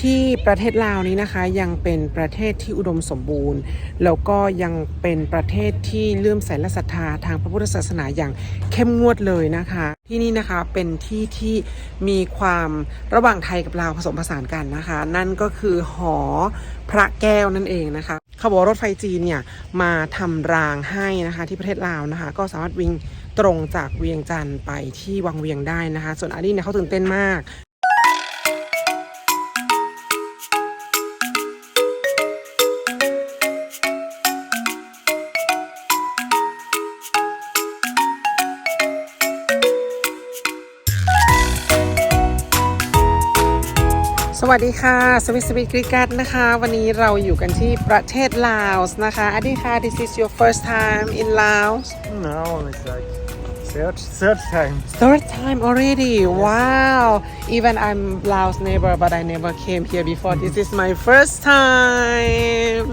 ที่ประเทศลาวนี้นะคะยังเป็นประเทศที่อุดมสมบูรณ์ แล้วก็ยังเป็นประเทศที่เลื่อมใสและศรัทธาทางพระพุทธศาสนาอย่างเข้มงวดเลยนะคะ ที่นี่นะคะเป็นที่ที่มีความระหว่างไทยกับลาวผสมผสานกันนะคะ นั่นก็คือหอพระแก้วนั่นเองนะคะขบว่ารถไฟจีนเนี่ยมาทำรางให้นะคะที่ประเทศลาวนะคะ ก็สามารถวิ่งตรงจากเวียงจันทร์ไปที่วังเวียงได้นะคะ ส่วนอาดีเนี่ยเขาตื่นเต้นมาก วัสดีค่ะสวิสสวิกริกัตนะคะ วันนี้เราอยู่กันที่ประเทศลาวนะคะอดีค่ะ this is your first time in Laos No, it's like third, third time. third time already wow even I'm Laos neighbor but I never came here before this is my first time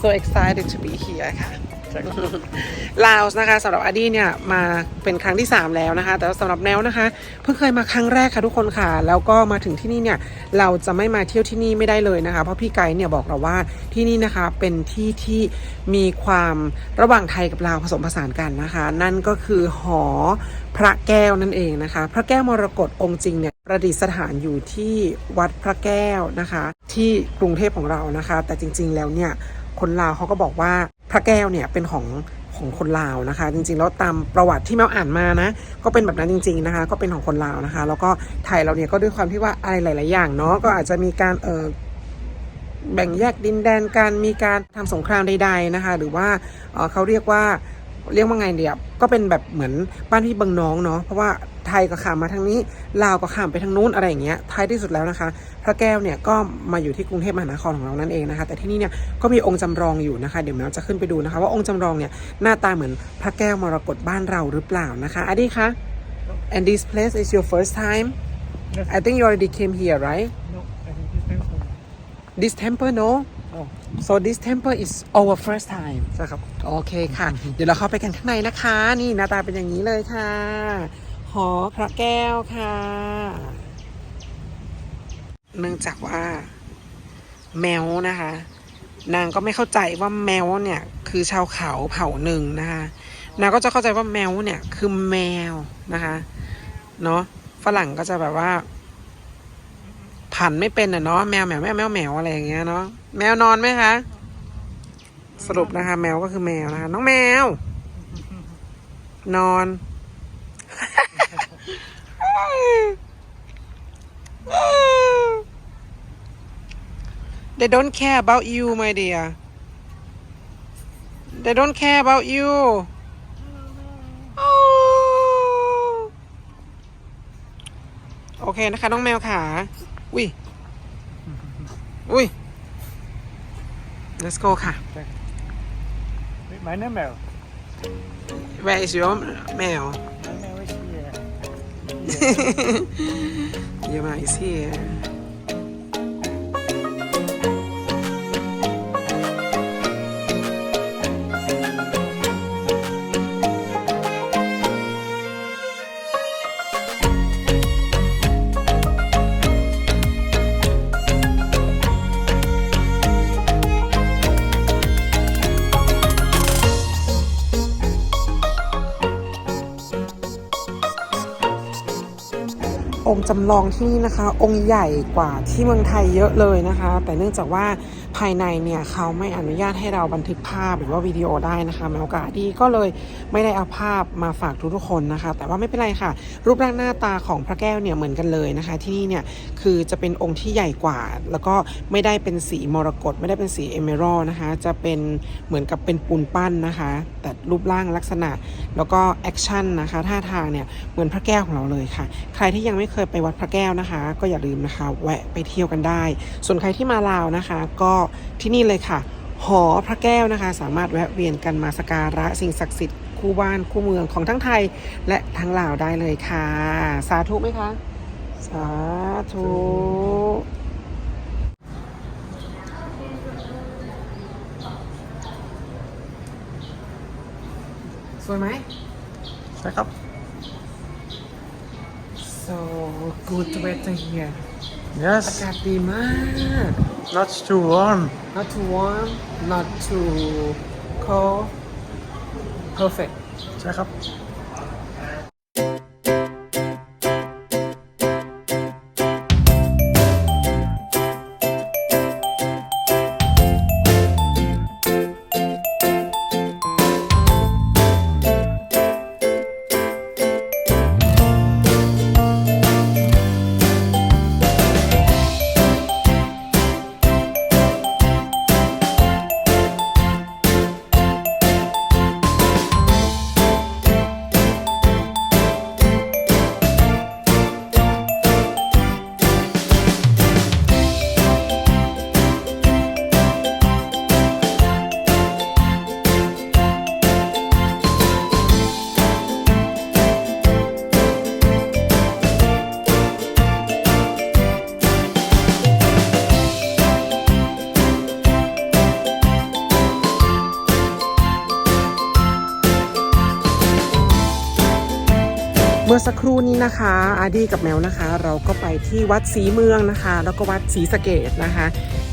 so excited to be here ค่ะ ลาวนะคะสำหรับอาดี้เนี่ยมาเป็นครั้งที่ 3 แล้วนะคะ แต่ว่าสำหรับแนวนะคะ เพิ่งเคยมาครั้งแรกค่ะทุกคนค่ะ แล้วก็มาถึงที่นี่เนี่ยเราจะไม่มาเที่ยวที่นี่ไม่ได้เลยนะคะ เพราะพี่ไกด์เนี่ยบอกเราว่าที่นี่นะคะเป็นที่ที่มีความระหว่างไทยกับลาวผสมผสานกันนะคะ นั่นก็คือหอพระแก้วนั่นเองนะคะ พระแก้วมรกตองค์จริงเนี่ยประดิษฐานอยู่ที่วัดพระแก้วนะคะ ที่กรุงเทพของเรานะคะ แต่จริง ๆ แล้วเนี่ย คนลาวเขาก็บอกว่าพระแก้วเนี่ยเป็นของของคนลาวนะคะ จริงๆแล้วตามประวัติที่แมวอ่านมานะ ก็เป็นแบบนั้นจริง ๆนะคะ ก็เป็นของคนลาวนะคะ แล้วก็ไทยเราเนี่ยก็ด้วยความที่ว่าอะไรหลาย ๆ อย่างเนาะก็อาจจะมีการเออแบ่งแยกดินแดนการมีการทำสงครามใด ๆนะคะ หรือว่าเอ่อเขาเรียกว่า เรียกว่าไงเดียบก็เป็นแบบเหมือนบ้านพี่บิงน้องเนาะเพราะว่าไทยก็ข้ามมาทางนี้ลาวก็ข้ามไปทางนู้นอะไรอย่างเงี้ยท้ายที่สุดแล้วนะคะ พระแก้วเนี่ยก็มาอยู่ที่กรุงเทพมหานครของเรานั่นเองนะคะ แต่ที่นี่เนี่ยก็มีองค์จำลองอยู่นะคะ เดี๋ยวแมวจะขึ้นไปดูนะคะ ว่าองค์จำลองเนี่ยหน้าตาเหมือนพระแก้วมรกตบ้านเราหรือเปล่านะคะอดีคะ and this place is your first time I think you already came here right No, I think this temple. This temple no Oh, so this temple is our first time ใช่ครับ โอเคค่ะ เดี๋ยวเราเข้าไปกันข้างในนะคะ นี่หน้าตาเป็นอย่างนี้เลยค่ะ หอพระแก้วค่ะ เนื่องจากว่า แมวนะคะ นางก็ไม่เข้าใจว่าแมวเนี่ย คือชาวเขาเผ่าหนึ่งนะคะนางก็จะเข้าใจว่าแมวเนี่ยคือแมวนะคะ เนาะฝรั่งก็จะแบบว่า ผันไม่เป็นอะเนาะแมวแมวแมวแมวแมวอะไรอย่างเงี้ยเนาะแมวนอนไหมคะ สรุปนะคะ แมวก็คือแมวนะคะ น้องแมว นอน They don't care about you my dear They don't care about you Oh โอเคนะคะ น้องแมวขา อุ้ย อุ้ย let's go ค่ะ My name is Where is your แมว My name is here. Your man is here จำลองที่นี่นะคะ องค์ใหญ่กว่าที่เมืองไทยเยอะเลยนะคะ แต่เนื่องจากว่าภายในเนี่ยเขาไม่อนุญาตให้เราบันทึกภาพหรือว่าวิดีโอได้นะคะแมวกาดีก็เลยไม่ได้เอาภาพมาฝากทุกๆคนนะคะ แต่ว่าไม่เป็นไรค่ะ รูปร่างหน้าตาของพระแก้วเนี่ยเหมือนกันเลยนะคะ ที่นี่เนี่ยคือจะเป็นองค์ที่ใหญ่กว่า แล้วก็ไม่ได้เป็นสีมรกตไม่ได้เป็นสีเอเมอรัลนะคะ จะเป็นเหมือนกับเป็นปูนปั้นนะคะ แต่รูปร่างลักษณะ แล้วก็แอคชั่นนะคะท่าทางเนี่ยเหมือนพระแก้วของเราเลยค่ะ ใครที่ยังไม่เคยไปวัดพระแก้วนะคะ ก็อย่าลืมนะคะ แวะไปเที่ยวกันได้ ส่วนใครที่มาลาวนะคะ ก็ที่นี่เลยค่ะ หอพระแก้วนะคะ สามารถแวะเวียนกันมาสกการะสิ่งศักดิ์สิทธิ์คู่บ้านคู่เมืองของทั้งไทย และทั้งลาวได้เลยค่ะ สาธุไหมคะ สาธุสวยไหมใช่ครับ so good weather here อา Yes. กาศดีมาก Not too warm. not too warm not too cold perfect ใช่ครับ สักครู่นี้นะคะ อาดีกับแมวนะคะ เราก็ไปที่วัดศรีเมืองนะคะ แล้วก็วัดศรีสะเกดนะคะ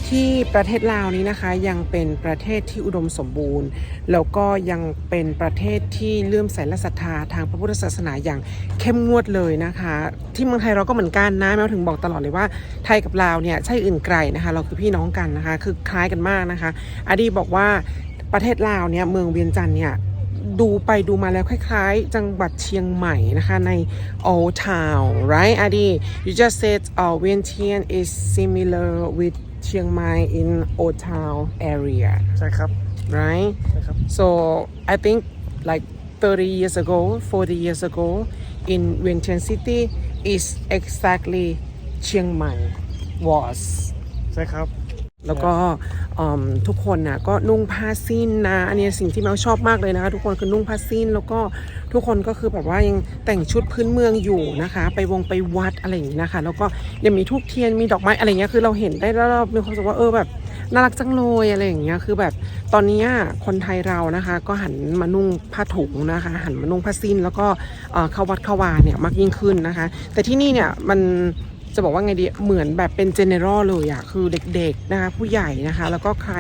ที่ประเทศลาวนี้นะคะ ยังเป็นประเทศที่อุดมสมบูรณ์ แล้วก็ยังเป็นประเทศที่เลื่อมใสและศรัทธาทางพระพุทธศาสนาอย่างเข้มงวดเลยนะคะ ที่เมืองไทยเราก็เหมือนกันนะแมวถึงบอกตลอดเลยว่าไทยกับลาวเนี่ยใช่อื่นไกลนะคะ เราคือพี่น้องกันนะคะ คือคล้ายกันมากนะคะอาดีบอกว่าประเทศลาวเนี่ยเมืองเวียงจันทร์เนี่ย ดูไปดูมาแล้วคล้ายๆ จังหวัดเชียงใหม่นะคะใน Old Town right Adi you just said uh, Vientiane is similar with Chiang Mai in Old Town area ใช่ครับ right ใช่ครับ so I think like 30 years ago 40 years ago in Vientiane City is exactly Chiang Mai was ใช่ครับ แล้วก็ทุกคนนะก็นุ่งผ้าสิ้นนะอันนี้สิ่งที่แมวชอบมากเลยนะคะ ทุกคนคือนุ่งผ้าสิ้น แล้วก็ทุกคนก็คือแบบว่ายังแต่งชุดพื้นเมืองอยู่นะคะ ไปวงไปวัดอะไรอย่างนี้นะคะ แล้วก็ยังมีทูบเทียนมีดอกไม้อะไรเงี้ยคือเราเห็นได้แล้วเรามีความรู้สึกว่าเออแบบน่ารักจังเลยอะไรอย่างเงี้ยคือแบบตอนนี้คนไทยเรานะคะ ก็หันมานุ่งผ้าถุงนะคะ หันมานุ่งผ้าสิ้น แล้วก็เอ่อเข้าวัดเข้าวาเนี่ยมากยิ่งขึ้นนะคะ แต่ที่นี่เนี่ยมัน จะบอกว่าไงดี เหมือนแบบเป็น general เลยอะคือเด็กๆนะคะผู้ใหญ่นะคะ แล้วก็ใคร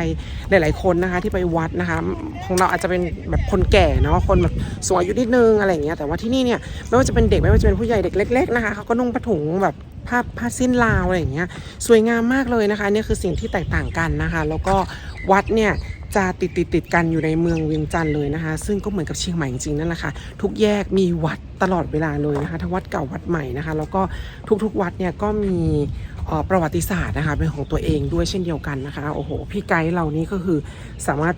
หลาย ๆคนนะคะที่ไปวัดนะคะ ของเราอาจจะเป็นแบบคนแก่เนาะคนแบบสูงอายุนิดนึงอะไรอย่างเงี้ยแต่ว่าที่นี่เนี่ยไม่ว่าจะเป็นเด็กไม่ว่าจะเป็นผู้ใหญ่เด็กเล็กๆนะคะเขาก็นุ่งผ้าถุงแบบผ้าผ้าสิ้นลาวอะไรอย่างเงี้ยสวยงามมากเลยนะคะนี่คือสิ่งที่แตกต่างกันนะคะ แล้วก็วัดเนี่ย จะติดติดติดกันอยู่ในเมืองเวียงจันทร์เลยนะคะ ซึ่งก็เหมือนกับเชียงใหม่จริงๆนั่นแหละค่ะ ทุกแยกมีวัดตลอดเวลาเลยนะคะทั้งวัดเก่าวัดใหม่นะคะ แล้วก็ทุกๆวัดเนี่ยก็มีอ่อประวัติศาสตร์นะคะเป็นของตัวเองด้วยเช่นเดียวกันนะคะโอ้โหพี่ไกด์เรานี่ก็คือสามารถ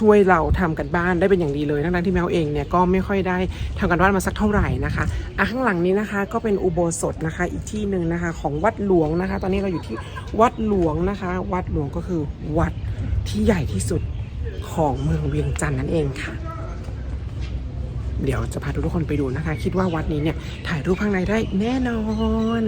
ช่วยเราทำกันบ้านได้เป็นอย่างดีเลยทั้งที่แมวเองเนี่ยก็ไม่ค่อยได้ทำกันบ้านมาสักเท่าไหร่นะคะอะข้างหลังนี้นะคะก็เป็นอุโบสถนะคะอีกที่หนึ่งนะคะของวัดหลวงนะคะ ตอนนี้เราอยู่ที่วัดหลวงนะคะ วัดหลวงก็คือวัด ที่ใหญ่ที่สุดของเมืองเวียงจันทร์นั่นเองค่ะ เดี๋ยวจะพาทุกคนไปดูนะคะ คิดว่าวัดนี้เนี่ยถ่ายรูปข้างในได้แน่นอนจ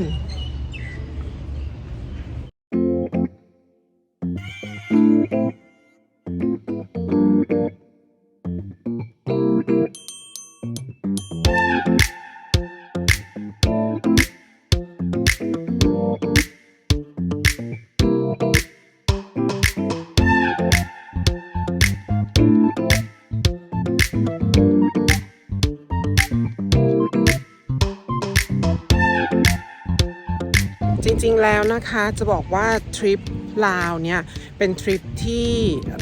ริง ๆ แล้วนะคะจะบอกว่าทริปลาวเนี่ย เป็นทริปที่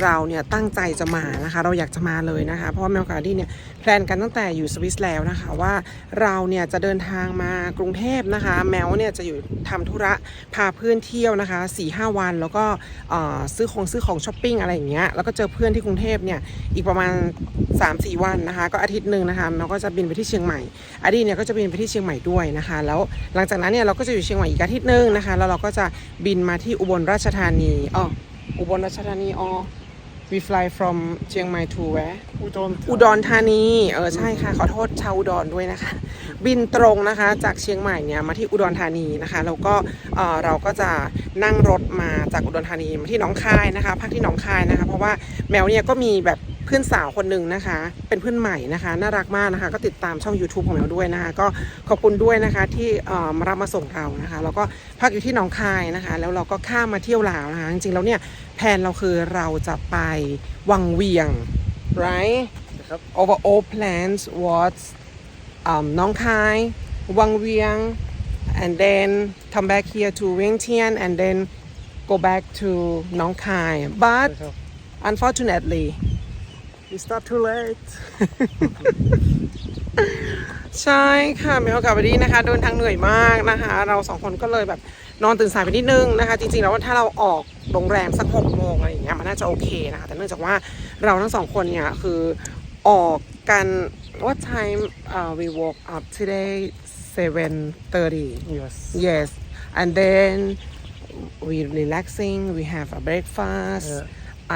เราเนี่ยตั้งใจจะมานะคะ เราอยากจะมาเลยนะคะ เพราะว่าแมวกาดี้เนี่ยแพลนกันตั้งแต่อยู่สวิสแล้วนะคะว่าเราเนี่ยจะเดินทางมากรุงเทพนะคะ แมวเนี่ยจะอยู่ทำธุระพาเพื่อนเที่ยวนะคะ4ีหวัน แล้วก็ซื้อของซื้อของช้อปปิ้งอะไรอย่างเงี้ยแล้วก็เจอเพื่อนที่กรุงเทพเนี่ยอีกประมาณ 3-4 วันนะคะ ก็อาทิตย์หนึ่งนะคะแมวก็จะบินไปที่เชียงใหม่อดีเนี่ยก็จะบินไปที่เชียงใหม่ด้วยนะคะ แล้วหลังจากนั้นเนี่ยเราก็จะอยู่เชียงใหม่อีกอาทิตย์หนึ่งนะคะแล้วเราก็จะบินมาที่อุบลราชธานีอ๋อ อุบลราชธานีอ๋อ we fly from เชียงใหม่ to where อุดรอุดรธานี เออ ใช่ค่ะ ขอโทษชาวอุดรด้วยนะคะ บินตรงนะคะ จากเชียงใหม่เนี่ยมาที่อุดรธานีนะคะ แล้วก็เอ่อเราก็จะนั่งรถมาจากอุดรธานีมาที่หนองคายนะคะ พักที่หนองคายนะคะ เพราะว่าแมวเนี่ยก็มีแบบ พื่อนสาวคนหนึ่งนะคะ เป็นเพื่อนใหม่นะคะน่ารักมากนะคะ ก็ติดตามช่อง YouTube ของเราด้วยนะคะก็ขอบคุณด้วยนะคะที่เอ่อมารับมาส่งเรานะคะ แล้วก็พักอยู่ที่หนองคายนะคะ แล้วเราก็ข้ามมาเที่ยวลาวนะคะจริงๆแล้วเนี่ยแผนเราคือเราจะไปวังเวียง right นะครับ our all plans was um, Nong Khai, Wang Vieng, and then come back here to Vientiane Tian, and then go back to Nong Khai. But ใช่ครับ unfortunately, It's not too late ใช่ค่ะเมลกับวันนี้นะคะ เดินทางเหนื่อยมากนะคะ เราสองคนก็เลยแบบนอนตื่นสายไปนิดนึงนะคะ จริงๆแล้วถ้าเราออกโรงแรมสักหกโมงอะไรอย่างเงี้ยมันน่าจะโอเคนะคะ แต่เนื่องจากว่าเราทั้งสองคนเนี่ย คือออกกัน what time uh, we woke up today 7:30 yes yes and then we relaxing we have a breakfast Yeah.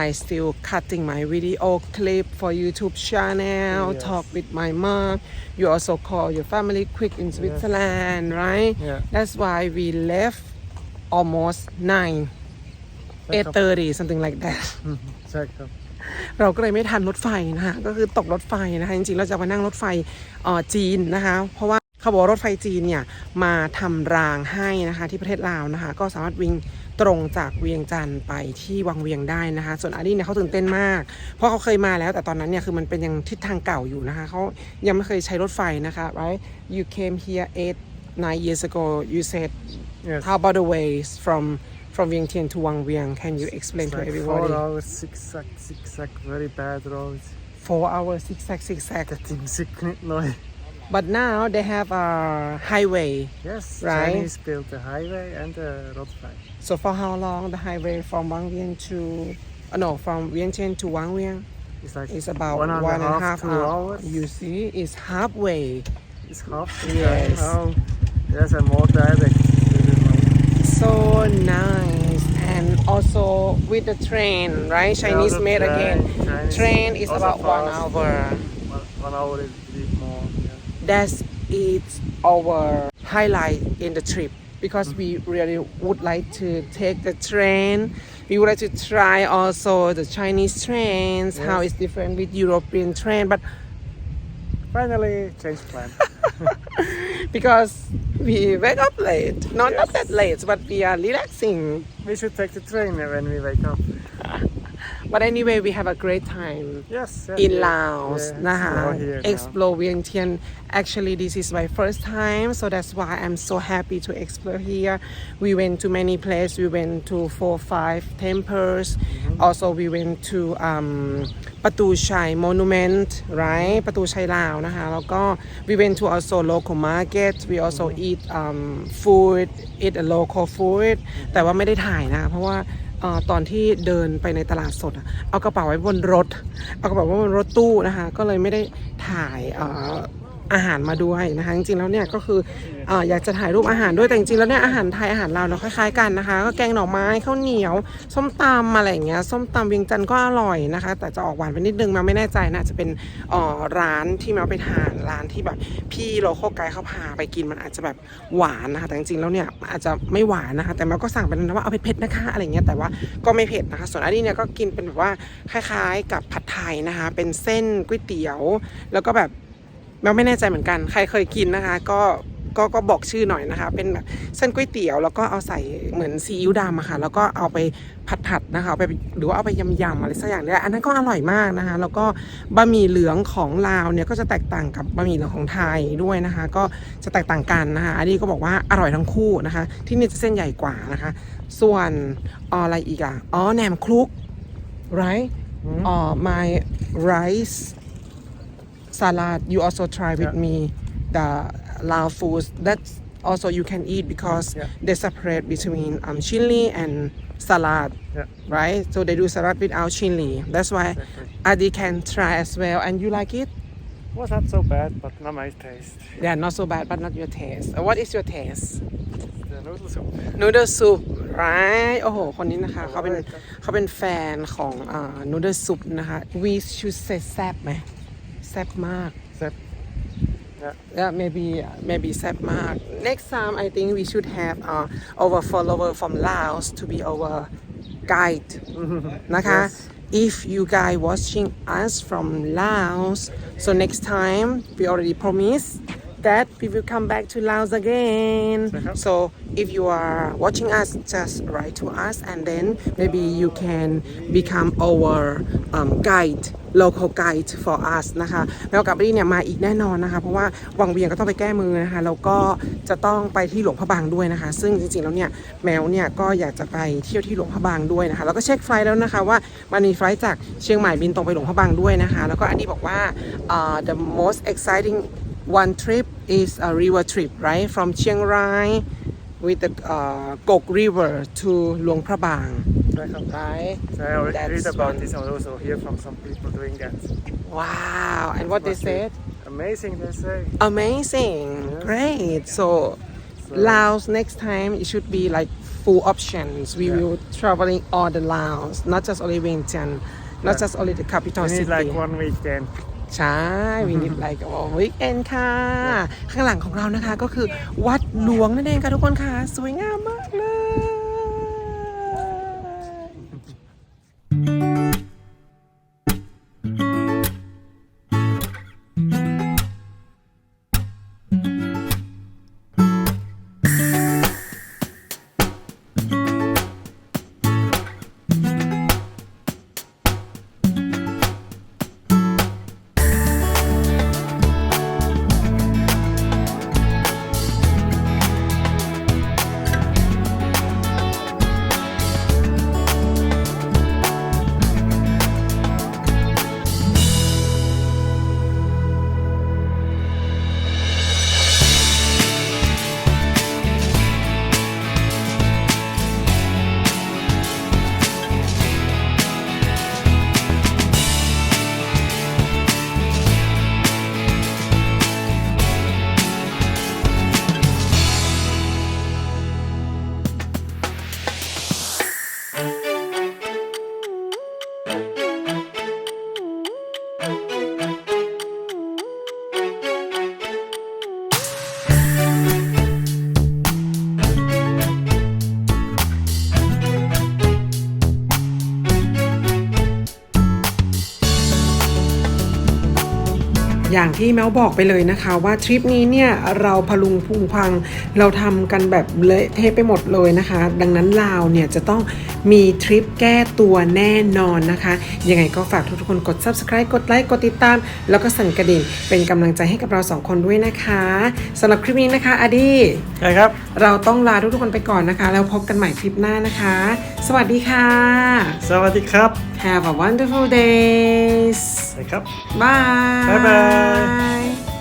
I still cutting my video clip for YouTube channel Yes. talk with my mom you also call your family quick in Switzerland right Yeah. that's why we left almost 9ใช่ครับ8:30 something like that อืมใช่ครับเราก็เลยไม่ทันรถไฟนะคะก็คือตกรถไฟนะคะจริงๆเราจะมานั่งรถไฟเอ่อจีนนะคะ เพราะว่าเขาบอกว่ารถไฟจีนเนี่ยมาทำรางให้นะคะที่ประเทศลาวนะคะ ก็สามารถวิ่ง ตรงจากเวียงจันทร์ไปที่วังเวียงได้นะคะ ส่วนอารีเนี่ยเขาตื่นเต้นมาก เพราะเขาเคยมาแล้ว แต่ตอนนั้นเนี่ยคือมันเป็นยังทิศทางเก่าอยู่นะคะเขายังไม่เคยใช้รถไฟนะคะ right you came here eight nine years ago you said yes how about the ways from from Vientiane to Wang Vieng can you explain It's to like everybody four hours zigzag zigzag very bad roads four hours zigzag zigzag กระทิงซิกนิดหน่อย But now they have a highway. yes Right. Chinese built the highway and the road flight So for how long the highway from Wang Vieng to uh, no from Vientiane to Wang Vieng it's like is about one and one and a a half half two hour. hours You see, it's halfway. it's halfway. Yes. yes and more direct So nice. And also with the train, right? Chinese the made train, again. Chinese Train is about one hour. one, one hour is a bit more yeah. That's it our highlight in the trip because we really would like to take the train. We would like to try also the Chinese trains, how it's different with European train, but finally change plan. because we wake up late, not not that late, but we are relaxing. we should take the train when we wake up But anyway, we have a great time. yes yeah, in yeah, Laos yeah,นะคะ explore here now. explore Vientiane actually this is my first time so that's why I'm so happy to explore here we went to many places we went to four five temples Mm-hmm. also we went to um ประตูชัย monument right ประตูชัยลาวนะคะ แล้วก็ we went to also local market we also Mm-hmm. eat um food eat a local food แต่ว่าไม่ได้ถ่ายนะคะเพราะว่า เอ่อ ตอนที่เดินไปในตลาดสด เอากระเป๋าไว้บนรถ เอากระเป๋าไว้บนรถตู้นะคะ ก็เลยไม่ได้ถ่ายเอาหารมาด้วยนะคะ จริงๆแล้วเนี่ยก็คือออยากจะถ่ายรูปอาหารด้วยแต่จริงๆแล้วเนี่ยอาหารไทยอาหารลาวเราคล้ายๆกันนะคะ ก็แกงหน่อไม้ข้าวเหนียว ส้มตำอะไรอย่างเงี้ยส้มตำเวียงจันทร์ก็อร่อยนะคะ แต่จะออกหวานไปนิดนึงมาไม่แน่ใจนะจะเป็นร้านที่มาไปทานร้านที่แบบพี่โลโก้ไกด์เขาพาไปกินมันอาจจะแบบหวานนะคะ แต่จริงๆแล้วเนี่ยอาจจะไม่หวานนะคะ แต่แมวก็สั่งเป็นนะว่าเอาเผ็ดๆนะคะอะไรเงี้ยแต่ว่าก็ไม่เผ็ดนะคะ ส่วนอันนี้เนี่ยก็กินเป็นแบบว่าคล้ายๆ กับผัดไทยนะคะ เป็นเส้นก๋วยเตี๋ยว แล้วก็แบบ แมวไม่แน่ใจเหมือนกัน ใครเคยกินนะคะ ก็ก็ก็บอกชื่อหน่อยนะคะ เป็นแบบเส้นก๋วยเตี๋ยว แล้วก็เอาใส่เหมือนซีอิ๊วดำอะค่ะ แล้วก็เอาไปผัดผัดๆนะคะเอาไปหรือว่าเอาไปยำๆอะไรสักอย่างเนี่ยอันนั้นก็อร่อยมากนะคะ แล้วก็บะหมี่เหลืองของลาวเนี่ยก็จะแตกต่างกับบะหมี่เหลืองของไทยด้วยนะคะ ก็จะแตกต่างกันนะคะอันนี้ก็บอกว่าอร่อยทั้งคู่นะคะ ที่นี่จะเส้นใหญ่กว่านะคะ ส่วนเอ่ออะไรอีกอะอ๋อแหนมคลุก right อ๋อ my rice salad you also try with Yeah. me the Lao foods that's also you can eat because Yeah. they separate between um, chili and salad Yeah. right so they do salad without chili that's why Exactly. Adi can try as well and you like it was not so bad but not my taste yeah not so bad but not your taste Uh, what is your taste the noodle soup noodle soup right โอ้โห คนนี้นะคะ เขาเป็น เขาเป็นแฟนของอ่า noodle soup นะคะ we should say แซ่บไหม แซ่บมาก Except yeah yeah maybe maybe แซ่บมาก next time I think we should have uh, our follower from Laos to be our guide นะคะ Yes. if you guys watching us from Laos so next time we already promised that we will come back to Laos again so if you are watching us just write to us and then maybe you can become our um, guide Local guide for us นะคะแมวกับรีเนี่ยมาอีกแน่นอนนะคะ เพราะว่าวังเวียงก็ต้องไปแก้มือนะคะ แล้วก็จะต้องไปที่หลวงพระบางด้วยนะคะ ซึ่งจริงๆแล้วเนี่ยแมวเนี่ยก็อยากจะไปเที่ยวที่หลวงพระบางด้วยนะคะ แล้วก็เช็คไฟล์แล้วนะคะว่ามันมีไฟล์จากเชียงใหม่บินตรงไปหลวงพระบางด้วยนะคะ แล้วก็อันนี้บอกว่าอ่า the most exciting one trip is a river trip right from Chiang Rai with the uh, Gok River to หลวงพระบาง right So I already That's read about one. this. I also hear from some people doing that. wow and what they Must be said Amazing, they say. amazing great so So- Laos next time it should be like full options we Yeah. will traveling all the Laos not just only Vientiane not Yeah. just only the capital We need city like one weekend. ใช่ we need like a weekend ค่ะ ข้างหลังของเรานะคะก็คือวัดหลวงนั่นเองค่ะทุกคนค่ะ สวยงามมากเลย อย่างที่แมวบอกไปเลยนะคะ ว่าทริปนี้เนี่ยเราพลุงพุงพัง เราทำกันแบบเละเทะไปหมดเลยนะคะ ดังนั้นลาวเนี่ยจะต้อง มีทริปแก้ตัวแน่นอนนะคะ ยังไงก็ฝากทุกๆคนกด subscribe กดไลค์กดติดตาม แล้วก็สั่นกระดิ่งเป็นกำลังใจให้กับเราสองคนด้วยนะคะสำหรับคลิปนี้นะคะอดี Okay, ครับ เราต้องลาทุกๆคนไปก่อนนะคะ แล้วพบกันใหม่คลิปหน้านะคะ สวัสดีค่ะ สวัสดีครับ Have a wonderful days ใช่ครับ Bye Bye bye